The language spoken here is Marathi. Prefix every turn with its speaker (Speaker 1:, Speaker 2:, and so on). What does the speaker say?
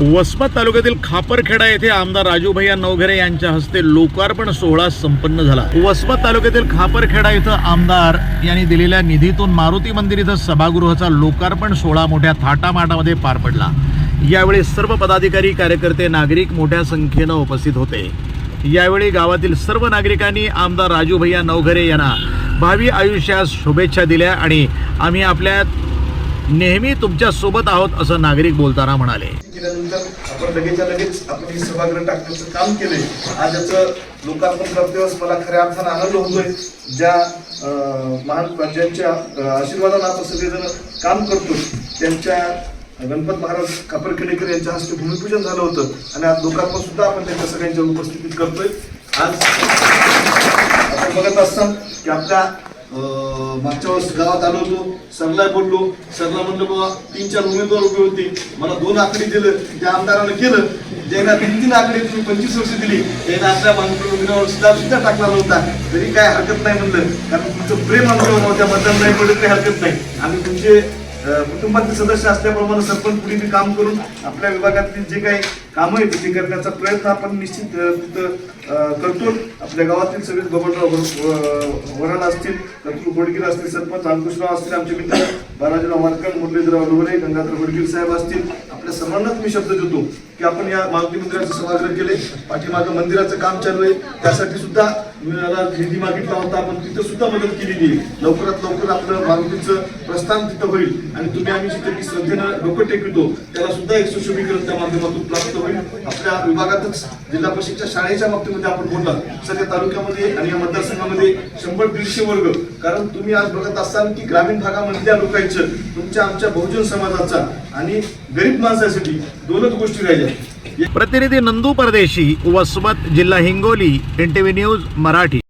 Speaker 1: वसमत तालुक्यातील खापरखेडा येथे आमदार राजूभैया नवघरे यांच्या हस्ते लोकार्पण सोहळा संपन्न झाला. वसमत तालुक्यातील खापरखेडा इथं आमदार यांनी दिलेल्या निधीतून मारुती मंदिर इथं सभागृहाचा लोकार्पण सोहळा मोठ्या थाटामाटामध्ये पार पडला. यावेळी सर्व पदाधिकारी कार्यकर्ते नागरिक मोठ्या संख्येनं उपस्थित होते. यावेळी गावातील सर्व नागरिकांनी आमदार राजूभैया नवघरे यांना भावी आयुष्यास शुभेच्छा दिल्या आणि आम्ही आपल्या नेहमी तुमच्यासोबत आहोत असं नागरिक बोलताना म्हणाले.
Speaker 2: आपण लगेचच्या लगेच आपण हे सभागृह टाकण्याचं काम केले आज याचं लोकार्पण करतेवेळेस मला खऱ्या अर्थानं आनंद होतोय. ज्या महान ज्यांच्या आशीर्वादानं आपण सगळेजण काम करतो त्यांच्या गणपत महाराज कापरखेडेकर यांच्या हस्ते भूमिपूजन झालं होतं. आणि आज लोकार्पण सुद्धा आपण त्यांच्या सगळ्यांच्या उपस्थितीत करतोय. आज आपण बघत असताल की आपल्या मागच्या वेळेस गावात आलो होतो सरला पडलो सरला म्हणलं बाबा तीन चार उमेदवार उभे होते. मला दोन आकडे दिलं त्या आमदारानं केलं. ज्यांना तीन तीन आकडे तुम्ही पंचवीस वर्ष दिली त्यांना आपल्या बांधून उमेदवार सुद्धा सुद्धा टाकला नव्हता. तरी काय हरकत नाही म्हणलं. कारण तुमचं प्रेम आमच्यावर नव्हत्या मतदान नाही पडलं काही हरकत नाही. आम्ही तुमचे कुटुंबातील सदस्य असल्याप्रमाणे सरपंच पुढे मी काम करून आपल्या विभागातील जे काही कामं आहेत करण्याचा प्रयत्न आपण निश्चित तिथं करतो आपल्या गावातील सगळे गव्हर्नर वराड असतील कर्तृ गोडगीर असतील सरपंच अंकुशराव असतील आमचे मित्र बालाजीराव वारकर मुरलीधरराव लोहरे गंगाधर गोडगीर साहेब असतील. आपल्या सर्वांनाच मी शब्द देतो की आपण या मारुती मंदिराचे सभागृह केले पाठीमागं मंदिराचं काम चालू आहे. त्यासाठी सुद्धा मला निधी मागितला होता. आपण तिथं सुद्धा मदत केलेली आहे. लवकरात लवकर आपलं मारुतीचं प्रस्थान तिथं होईल. आणि तुम्ही आम्ही जिथे की श्रद्धेनं डोकं टेकवितो त्याला सुद्धा एक सुशोभीकरण त्या माध्यमातून प्राप्त होईल. आपल्या विभागातच जिल्हा परिषदच्या शाळेच्या बाबतीमध्ये आपण बोललात सध्या तालुक्यामध्ये आणि या मतदारसंघामध्ये शंभर दीडशे वर्ग. कारण तुम्ही आज बघत असाल की ग्रामीण भागामधल्या लोकांचं तुमच्या आमच्या बहुजन समाजाचा आणि गरीब माणसासाठी दोनच गोष्टी राहिल्या.
Speaker 1: प्रतिनिधी नंदू परदेशी वसमत जिल्हा Hingoli N T V news Marathi.